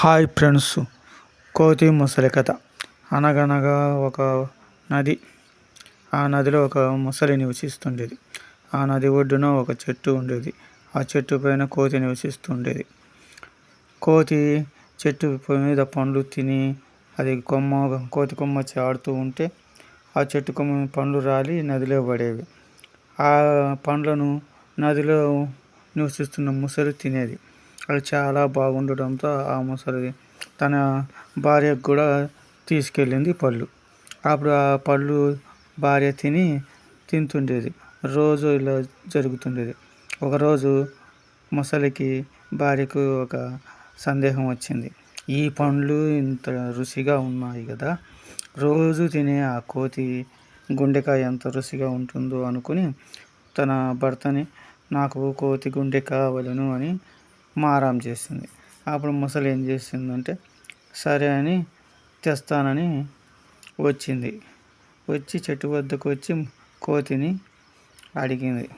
Hi friends కోతి ముసలి కథ. అనగనగా ఒక నది ఆ నదిలో ఒక ముసలి నివసిస్తుండేది. ఆ నది ఒడ్డున ఒక చెట్టు ఉండేది. ఆ చెట్టు పైన కోతి నివసిస్తుండేది. కోతి చెట్టు మీద పండ్లు తిని అది కొమ్మ కోతి కొమ్మ ఆడుతూ ఉంటే ఆ చెట్టు కొమ్మ పండ్లు రాలి నదిలో పడేవి. ఆ పండ్లను నదిలో నివసిస్తున్న ముసలి తినేది. అది చాలా బాగుండటంతో ఆ ముసలి తన భార్యకు కూడా తీసుకెళ్ళింది పళ్ళు. అప్పుడు ఆ పళ్ళు భార్య తిని తింటుండేది. రోజు ఇలా జరుగుతుండేది. ఒకరోజు ముసలికి భార్యకు ఒక సందేహం వచ్చింది. ఈ పండ్లు ఇంత రుచిగా ఉన్నాయి కదా రోజు తినే ఆ కోతి గుండెకాయ ఎంత రుచిగా ఉంటుందో అనుకుని తన భర్తని నాకు కోతి గుండె కావలను అని మారాం చేసింది అప్పుడు ముసలి ఏం చేసిందంటే సరే అని తెస్తానని వచ్చింది. వచ్చి చెట్టు వద్దకు వచ్చి కోతిని అడిగింది.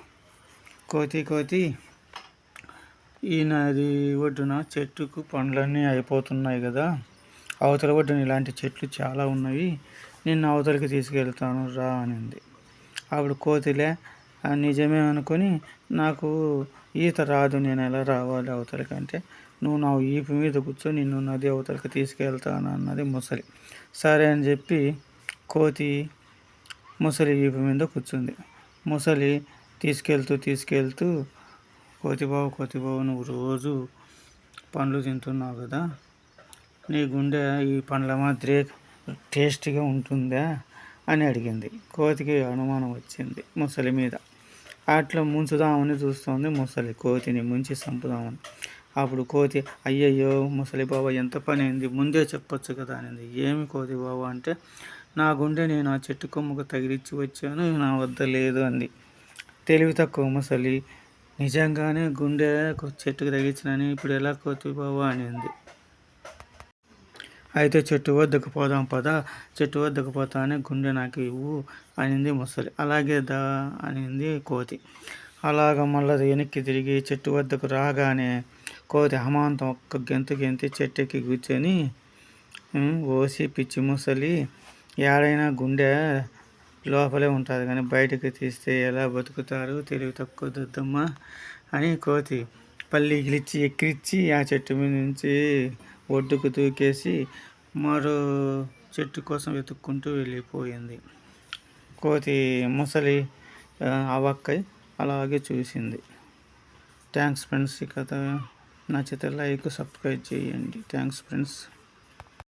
కోతి కోతి ఈ నది ఒడ్డున చెట్టుకు పండ్లన్నీ అయిపోతున్నాయి కదా అవతల ఒడ్డున ఇలాంటి చెట్లు చాలా ఉన్నవి నిన్ను అవతలకి తీసుకెళ్తాను రా అనింది. అప్పుడు కోతిలే నిజమే అనుకొని నాకు ఈత రాదు నేను ఎలా రావాలి అవతలకి అంటే నువ్వు నా ఈపు మీద కూర్చొని నిన్ను నది అవతలకి తీసుకెళ్తాను అన్నది ముసలి. సరే అని చెప్పి కోతి ముసలి ఈపు మీద కూర్చుంది. ముసలి తీసుకెళ్తూ తీసుకెళ్తూ కోతిబావు కోతిబావు నువ్వు రోజు పండ్లు తింటున్నావు కదా నీ గుండె ఈ పండ్ల మాదిరి టేస్టీగా ఉంటుందా అని అడిగింది. కోతికి అనుమానం వచ్చింది ముసలి మీద. అట్లా ముంచుదామని చూస్తుంది ముసలి. కోతిని ముంచి చంపుదామని. అప్పుడు కోతి అయ్యయ్యో ముసలి బాబా ఎంత పని అయింది ముందే చెప్పొచ్చు కదా అనేది. ఏమి కోతి బాబా అంటే నా గుండె నేను ఆ చెట్టు కొమ్మకు తగిలిచ్చి వచ్చాను నా వద్ద లేదు అంది. తెలివి తక్కువ ముసలి. నిజంగానే గుండె చెట్టుకు తగిలిచ్చినని ఇప్పుడు ఎలా కోతి బాబా అనింది. అయితే చెట్టు వద్దకు పోదాం పద చెట్టు వద్దకు పోతానే గుండె నాకు ఇవ్వు అనింది ముసలి. అలాగే దా అనింది కోతి. అలాగ మళ్ళీ వెనక్కి తిరిగి చెట్టు వద్దకు రాగానే కోతి హమాంతం ఒక్క గెంతు గెంతి చెట్టుకి కూర్చొని ఓసి పిచ్చి ముసలి ఏడైనా గుండె లోపలే ఉంటుంది కానీ బయటకు తీస్తే ఎలా బతుకుతారు? తెలివి తక్కువ దద్దమ్మ అని కోతి పల్లి గిలిచ్చి ఎక్కిరిచ్చి ఆ చెట్టు మీద నుంచి ఒడ్డుకు దూకేసి మరో చెట్టు కోసం వెతుక్కుంటూ వెళ్ళిపోయింది. కోతి ముసలి అవక్కై అలాగే చూసింది. థ్యాంక్స్ ఫ్రెండ్స్ ఈ కథ నచ్చితే లైక్ సబ్స్క్రైబ్ చేయండి. Thanks friends.